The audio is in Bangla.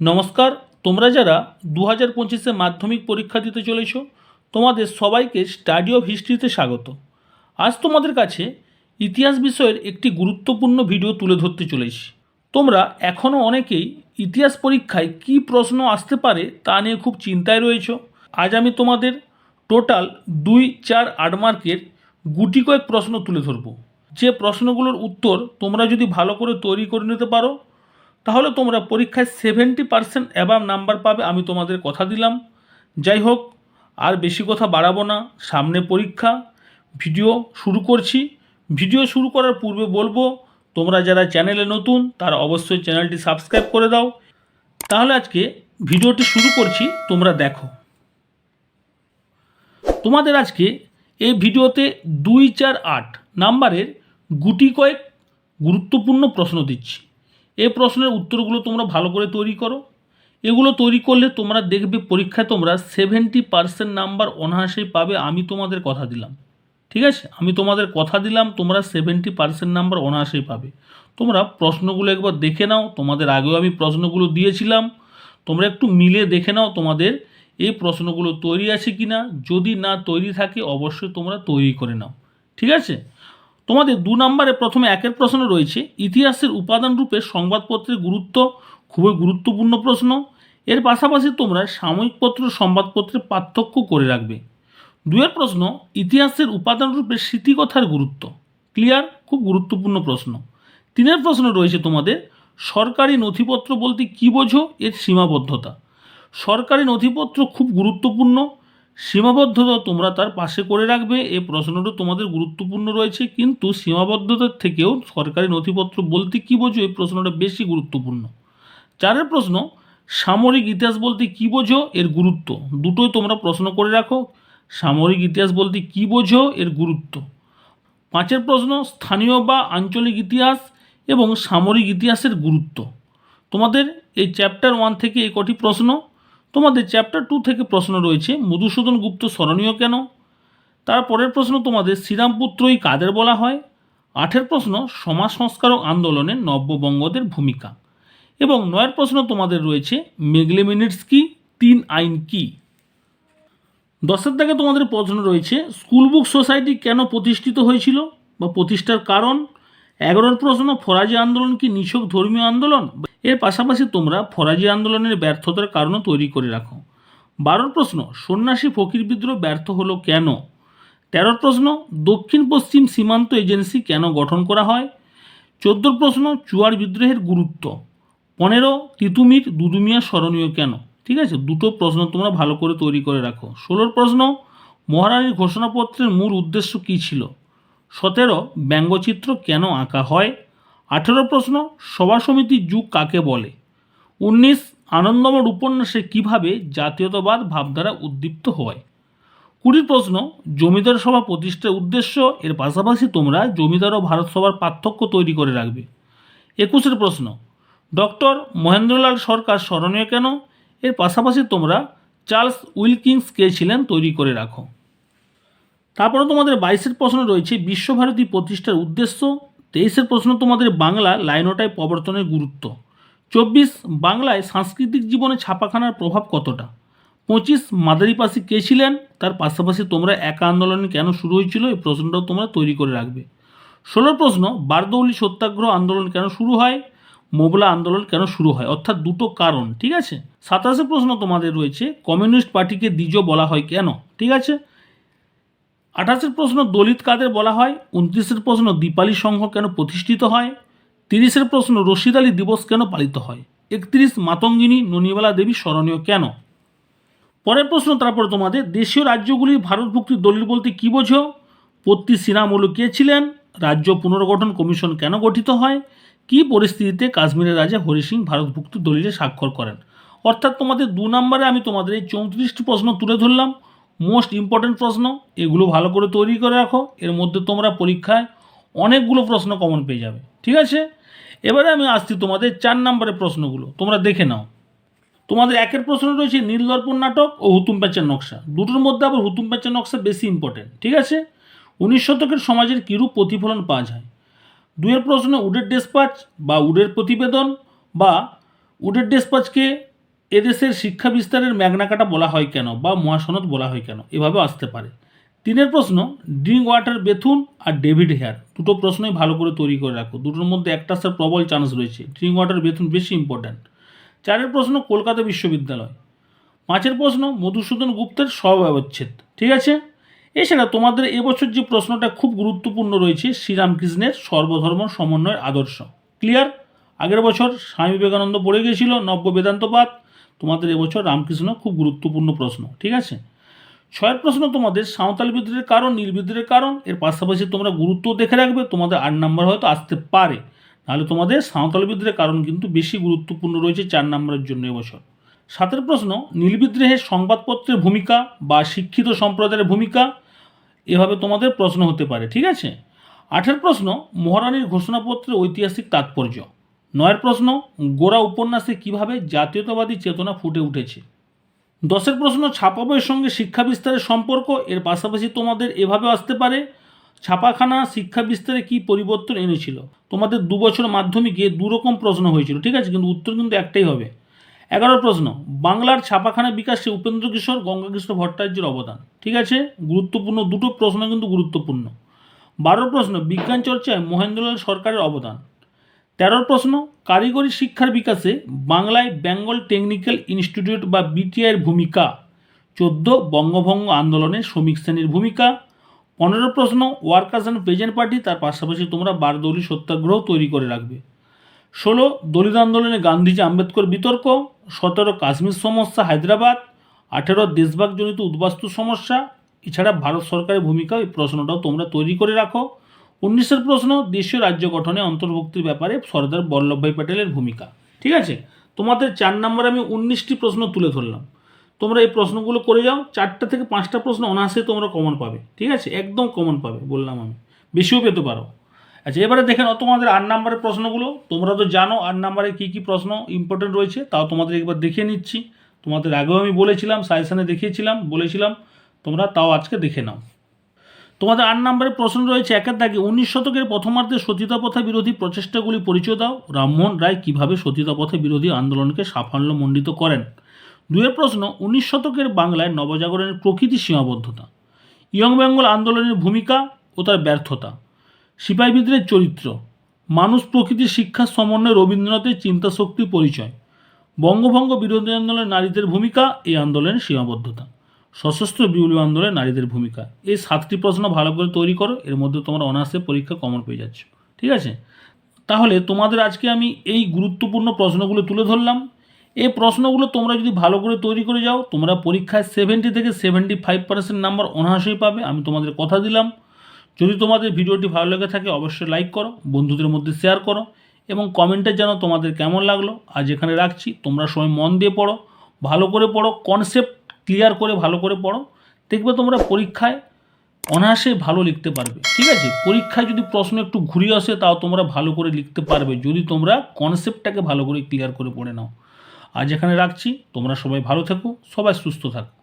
নমস্কার, তোমরা যারা দু হাজার পঁচিশে মাধ্যমিক পরীক্ষা দিতে চলেছ, তোমাদের সবাইকে স্টাডি অফ হিস্ট্রিতে স্বাগত। আজ তোমাদের কাছে ইতিহাস বিষয়ের একটি গুরুত্বপূর্ণ ভিডিও তুলে ধরতে চলেছি। তোমরা এখনও অনেকেই ইতিহাস পরীক্ষায় কী প্রশ্ন আসতে পারে তা নিয়ে খুব চিন্তায় রয়েছ। আজ আমি তোমাদের টোটাল দুই চার আট মার্কের গুটি কয়েক প্রশ্ন তুলে ধরব। যে প্রশ্নগুলোর উত্তর তোমরা যদি ভালো করে তৈরি করে নিতে পারো তাহলে তোমরা পরীক্ষায় সেভেন্টি পার্সেন্ট অ্যাবাভ নাম্বার পাবে, আমি তোমাদের কথা দিলাম। যাই হোক, আর বেশি কথা বাড়াবো না, সামনে পরীক্ষা ভিডিও শুরু করছি। ভিডিও শুরু করার পূর্বে বলব, তোমরা যারা চ্যানেলে নতুন, তারা অবশ্যই চ্যানেলটি সাবস্ক্রাইব করে দাও। তাহলে আজকে ভিডিওটি শুরু করছি, তোমরা দেখো। তোমাদের আজকে এই ভিডিওতে দুই চার আট নাম্বারের গুটি কয়েক গুরুত্বপূর্ণ প্রশ্ন দিচ্ছি। এই প্রশ্নের উত্তরগুলো তোমরা ভালো করে তৈরি করো। এগুলো তৈরি করলে তোমরা দেখবে পরীক্ষায় তোমরা সেভেন্টি পার্সেন্ট নাম্বার অনায়াসেই পাবে, আমি তোমাদের কথা দিলাম। ঠিক আছে? আমি তোমাদের কথা দিলাম, তোমরা সেভেন্টি পার্সেন্ট নাম্বার অনায়াসেই পাবে। তোমরা প্রশ্নগুলো একবার দেখে নাও, তোমাদের আগেও আমি প্রশ্নগুলো দিয়েছিলাম। তোমরা একটু মিলে দেখে নাও তোমাদের এই প্রশ্নগুলো তৈরি আছে কি না যদি না তৈরি থাকে, অবশ্যই তোমরা তৈরি করে নাও। ঠিক আছে? তোমাদের দু নম্বরে প্রথমে একের প্রশ্ন রয়েছে, ইতিহাসের উপাদান রূপে সংবাদপত্রের গুরুত্ব খুবই গুরুত্বপূর্ণ প্রশ্ন। এর পাশাপাশি তোমরা সাময়িকপত্র সংবাদপত্রের পার্থক্য করে রাখবে। দুয়ের প্রশ্ন, ইতিহাসের উপাদান রূপে স্মৃতিকথার গুরুত্ব। ক্লিয়ার? খুব গুরুত্বপূর্ণ প্রশ্ন। তিনের প্রশ্ন রয়েছে তোমাদের, সরকারি নথিপত্র বলতে কী বোঝো? এর সীমাবদ্ধতা। সরকারি নথিপত্র খুব গুরুত্বপূর্ণ সীমাবদ্ধতা তোমরা তার পাশে করে রাখবে এই প্রশ্নটা তোমাদের গুরুত্বপূর্ণ রয়েছে, কিন্তু সীমাবদ্ধতার থেকেও সরকারি নথিপত্র বলতে কী বোঝো এই প্রশ্নটা বেশি গুরুত্বপূর্ণ। চারের প্রশ্ন, সামরিক ইতিহাস বলতে কী বোঝো, এর গুরুত্ব। দুটোই তোমরা প্রশ্ন করে রাখো, সামরিক ইতিহাস বলতে কী বোঝো, এর গুরুত্ব। পাঁচের প্রশ্ন, স্থানীয় বা আঞ্চলিক ইতিহাস এবং সামরিক ইতিহাসের গুরুত্ব। তোমাদের এই চ্যাপ্টার ওয়ান থেকে এই কটি প্রশ্ন তোমাদের চ্যাপ্টার টু থেকে প্রশ্ন রয়েছে, মধুসূদন গুপ্ত স্মরণীয় কেন? তারপরের প্রশ্ন তোমাদের শ্রীরামপুত্রই কাদের বলা হয়? আঠের প্রশ্ন, সমাজ সংস্কারক আন্দোলনে নব্যবঙ্গদের ভূমিকা। এবং নয়ের প্রশ্ন তোমাদের রয়েছে, মেগলেমিনিটস কি? তিন আইন কি? দশের থেকে তোমাদের প্রশ্ন রয়েছে, স্কুল বুক সোসাইটি কেন প্রতিষ্ঠিত হয়েছিল বা প্রতিষ্ঠার কারণ? এগারোর প্রশ্ন, ফরাজি আন্দোলন কি নিছক ধর্মীয় আন্দোলন? এর পাশাপাশি তোমরা ফরাজি আন্দোলনের ব্যর্থতার কারণও তৈরি করে রাখো। বারোর প্রশ্ন, সন্ন্যাসী ফকির বিদ্রোহ ব্যর্থ হলো কেন? তেরোর প্রশ্ন, দক্ষিণ পশ্চিম সীমান্ত এজেন্সি কেন গঠন করা হয়? চোদ্দোর প্রশ্ন, চুয়ার বিদ্রোহের গুরুত্ব। পনেরো, তিতুমির দুদুমিয়া স্মরণীয় কেন? ঠিক আছে, দুটো প্রশ্ন তোমরা ভালো করে তৈরি করে রাখো। ষোলোর প্রশ্ন, মহারানীর ঘোষণাপত্রের মূল উদ্দেশ্য কী ছিল? সতেরো ব্যঙ্গচিত্র কেন আঁকা হয়? আঠেরো প্রশ্ন, সভা সমিতির যুগ কাকে বলে? উনিশ আনন্দমঠ উপন্যাসে কীভাবে জাতীয়তাবাদ ভাবধারা উদ্দীপ্ত হয়? কুড়ির প্রশ্ন, জমিদার সভা প্রতিষ্ঠার উদ্দেশ্য, এর পাশাপাশি তোমরা জমিদার ও ভারত সভার পার্থক্য তৈরি করে রাখবে। একুশের প্রশ্ন, ডক্টর মহেন্দ্রলাল সরকার স্মরণীয় কেন? এর পাশাপাশি তোমরা চার্লস উইলকিংস কে ছিলেন তৈরি করে রাখো। তারপরে তোমাদের বাইশের প্রশ্ন রয়েছে, বিশ্বভারতী প্রতিষ্ঠার উদ্দেশ্য? তেইশের প্রশ্ন, তোমাদের বাংলা লাইনোটায় প্রবর্তনের গুরুত্ব। চব্বিশ, বাংলায় সাংস্কৃতিক জীবনে ছাপাখানার প্রভাব কতটা? পঁচিশ, মাদারিপাশি কে ছিলেন? তার পাশাপাশি তোমরা একা আন্দোলন কেন শুরু হয়েছিল? এই প্রশ্নটাও তোমরা তৈরি করে রাখবে। ষোলো প্রশ্ন, বারদৌলি সত্যাগ্রহ আন্দোলন কেন শুরু হয়? মোবলা আন্দোলন কেন শুরু হয়? অর্থাৎ দুটো কারণ, ঠিক আছে? সাতাশে প্রশ্ন তোমাদের রয়েছে, কমিউনিস্ট পার্টিকে দ্বিজ বলা হয় কেন? ঠিক আছে? আঠাশের প্রশ্ন দলিত কাদের বলা হয়? উনত্রিশের প্রশ্ন দীপালি সংঘ কেন প্রতিষ্ঠিত হয়? তিরিশের প্রশ্ন রশিদ আলী দিবস কেন পালিত হয়? একত্রিশ মাতঙ্গিনী ননিবালা দেবী স্মরণীয় কেন? পরের প্রশ্ন, তারপর তোমাদের। দেশীয় রাজ্যগুলির ভারতভুক্তির দলিল বলতে কী বোঝো? পত্তি সিনামুলু কে ছিলেন? রাজ্য পুনর্গঠন কমিশন কেন গঠিত হয়? কী পরিস্থিতিতে কাশ্মীরের রাজা হরি সিং ভারতভুক্তি দলিলে স্বাক্ষর করেন? অর্থাৎ তোমাদের দু নম্বরে আমি তোমাদের এই চৌত্রিশটি প্রশ্ন তুলে ধরলাম। মোস্ট ইম্পর্ট্যান্ট প্রশ্ন, এগুলো ভালো করে তৈরি করে রাখো, এর মধ্যে তোমরা পরীক্ষায় অনেকগুলো প্রশ্ন কমন পেয়ে যাবে, ঠিক আছে? এবারে আমি আসছি তোমাদের চার নম্বরের প্রশ্নগুলো, তোমরা দেখে নাও। তোমাদের একের প্রশ্ন রয়েছে নীলদর্পণ নাটক ও হুতুম প্যাচের নকশা, দুটোর মধ্যে আবার হুতুম প্যাচের নকশা বেশি ইম্পর্টেন্ট ঠিক আছে? উনিশ শতকের সমাজের কীরূপ প্রতিফলন পাওয়া যায়? দুয়ের প্রশ্ন উডের ডেসপাচ বা উডের প্রতিবেদন বা উডের ডেসপাচকে এদেশের শিক্ষা বিস্তারের ম্যাগনাকাটা বলা হয় কেন বা মহাসনদ বলা হয় কেন? এভাবে আসতে পারে। তিনের প্রশ্ন ড্রিঙ্ক ওয়াটার বেথুন আর ডেভিড হেয়ার দুটো প্রশ্নই ভালো করে তৈরি করে রাখো। দুটোর মধ্যে একটা আসার প্রবল চান্স রয়েছে। ড্রিঙ্ক ওয়াটার বেথুন বেশি ইম্পর্ট্যান্ট চারের প্রশ্ন, কলকাতা বিশ্ববিদ্যালয়। পাঁচের প্রশ্ন, মধুসূদন গুপ্তের স্বব্যবচ্ছেদ ঠিক আছে? এছাড়া তোমাদের এবছর যে প্রশ্নটা খুব গুরুত্বপূর্ণ রয়েছে, শ্রীরামকৃষ্ণের সর্বধর্ম সমন্বয়ের আদর্শ। ক্লিয়ার? আগের বছর স্বামী বিবেকানন্দ পড়ে গিয়েছিল নব্য বেদান্তবাদ। তোমাদের এবছর রামকৃষ্ণ খুব গুরুত্বপূর্ণ প্রশ্ন, ঠিক আছে? ছয়ের প্রশ্ন তোমাদের, সাঁওতাল বিদ্রোহের কারণ, নীল কারণ, এর পাশাপাশি তোমরা গুরুত্ব দেখে রাখবে, তোমাদের আট নাম্বার হয়তো আসতে পারে। নাহলে তোমাদের সাঁওতাল বিদ্রোহের কারণ কিন্তু বেশি গুরুত্বপূর্ণ রয়েছে চার নম্বরের জন্য এবছর। সাতের প্রশ্ন, নীল বিদ্রোহের সংবাদপত্রের ভূমিকা বা শিক্ষিত সম্প্রদায়ের ভূমিকা, এভাবে তোমাদের প্রশ্ন হতে পারে, ঠিক আছে? আঠের প্রশ্ন, মহারানীর ঘোষণাপত্রের ঐতিহাসিক তাৎপর্য। নয়ের প্রশ্ন, গোড়া উপন্যাসে কীভাবে জাতীয়তাবাদী চেতনা ফুটে উঠেছে? দশের প্রশ্ন ছাপা বইয়ের সঙ্গে শিক্ষা বিস্তারের সম্পর্ক, এর পাশাপাশি তোমাদের এভাবে আসতে পারে, ছাপাখানা শিক্ষা বিস্তারে কি পরিবর্তন এনেছিল? তোমাদের দু বছর মাধ্যমিকে দু রকম প্রশ্ন হয়েছিল, ঠিক আছে? কিন্তু উত্তর কিন্তু একটাই হবে। এগারো প্রশ্ন, বাংলার ছাপাখানা বিকাশে উপেন্দ্র কিশোর, গঙ্গাকৃষ্ণ ভট্টাচার্যের অবদান, ঠিক আছে? গুরুত্বপূর্ণ দুটো প্রশ্ন কিন্তু গুরুত্বপূর্ণ। বারো প্রশ্ন, বিজ্ঞান চর্চায় মহেন্দ্রলাল সরকারের অবদান তেরোর প্রশ্ন, কারিগরি শিক্ষার বিকাশে বাংলায় বেঙ্গল টেকনিক্যাল ইনস্টিটিউট বা বিটিআইয়ের ভূমিকা। চোদ্দ, বঙ্গভঙ্গ আন্দোলনের শ্রমিক শ্রেণির ভূমিকা। পনেরো প্রশ্ন, ওয়ার্কার্স অ্যান্ড পেজেন্ট পার্টি, তার পাশাপাশি তোমরা বারদৌলি সত্যাগ্রহ তৈরি করে রাখবে। ষোলো, দলিত আন্দোলনে গান্ধীজি আম্বেদকর বিতর্ক। সতেরো, কাশ্মীর সমস্যা, হায়দ্রাবাদ। আঠেরো দেশভাগজনিত উদ্বাস্তু সমস্যা। এছাড়া ভারত সরকারের ভূমিকা, এই প্রশ্নটাও তোমরা তৈরি করে রাখো। উনিশের প্রশ্ন, দেশীয় রাজ্য গঠনে অন্তর্ভুক্তির ব্যাপারে সর্দার বল্লভভাই প্যাটেলের ভূমিকা। ঠিক আছে? তোমাদের চার নম্বরে আমি উনিশটি প্রশ্ন তুলে ধরলাম। তোমরা এই প্রশ্নগুলো করে যাও, চারটা থেকে পাঁচটা প্রশ্ন অনায়াসে তোমরা কমন পাবে। ঠিক আছে? একদম কমন পাবে, বললাম আমি। বেশিও পেতে পারো। আচ্ছা এবারে দেখে নাও তোমাদের আট নাম্বারের প্রশ্নগুলো। তোমরা তো জানো আট নাম্বারে কী কী প্রশ্ন ইম্পর্টেন্ট রয়েছে, তাও তোমাদের একবার দেখিয়ে নিচ্ছি। তোমাদের আগেও আমি বলেছিলাম, সাজেশানে দেখিয়েছিলাম, বলেছিলাম। তোমরা তাও আজকে দেখে নাও। তোমাদের আট নম্বরের প্রশ্ন রয়েছে, একের দাগে উনিশ শতকের প্রথমার্ধে সতীতা প্রথা বিরোধী প্রচেষ্টাগুলি পরিচয় দাও। রামমোহন রায় কীভাবে সতীতা প্রথা বিরোধী আন্দোলনকে সাফল্যমণ্ডিত করেন? দুয়ের প্রশ্ন, উনিশ শতকের বাংলায় নবজাগরণের প্রকৃতি সীমাবদ্ধতা, ইয়ং বেঙ্গল আন্দোলনের ভূমিকা ও তার ব্যর্থতা সিপাহী বিদ্রোহের চরিত্র, মানুষ প্রকৃতির শিক্ষার সমন্বয়ে রবীন্দ্রনাথের চিন্তাশক্তির পরিচয়, বঙ্গভঙ্গ বিরোধী আন্দোলনে নারীদের ভূমিকা, এই আন্দোলনের সীমাবদ্ধতা। সশস্ত্র বিউলি আন্দোলনে নারীদের ভূমিকা। এই সাতটি প্রশ্ন ভালো করে তৈরি করো, এর মধ্যে তোমরা অনার্সে পরীক্ষা কমন পেয়ে যাচ্ছ। ঠিক আছে? তাহলে তোমাদের আজকে আমি এই গুরুত্বপূর্ণ প্রশ্নগুলো তুলে ধরলাম। এই প্রশ্নগুলো তোমরা যদি ভালো করে তৈরি করে যাও, তোমরা পরীক্ষায় সেভেন্টি থেকে সেভেন্টি ফাইভ পার্সেন্ট নাম্বার অনায়াসেই পাবে, আমি তোমাদের কথা দিলাম। যদি তোমাদের ভিডিওটি ভালো লেগে থাকে, অবশ্যই লাইক করো, বন্ধুদের মধ্যে শেয়ার করো, এবং কমেন্টে জানো তোমাদের কেমন লাগল। আজ এখানে রাখছি। তোমরা সবাই মন দিয়ে পড়ো, ভালো করে পড়ো কনসেপ্ট ক্লিয়ার করে, ভালো করে পড়ো। দেখবে তোমরা পরীক্ষায় অনায়াসে ভালো লিখতে পারবে। ঠিক আছে? পরীক্ষায় যদি প্রশ্ন একটু ঘুরিয়ে আসে, তাও তোমরা ভালো করে লিখতে পারবে। যদি তোমরা কনসেপ্টটাকে ভালো করে ক্লিয়ার করে পড়ে নাও। আজ এখানে রাখছি। তোমরা সবাই ভালো থেকো। সবাই সুস্থ থাকো।